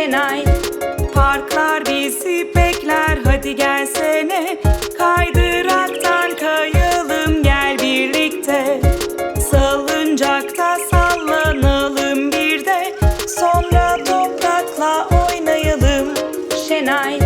Şenay Parklar bizi bekler hadi gelsene. Kaydıraktan kayalım gel birlikte. Salıncakta sallanalım bir de. Sonra toprakla oynayalım. Şenay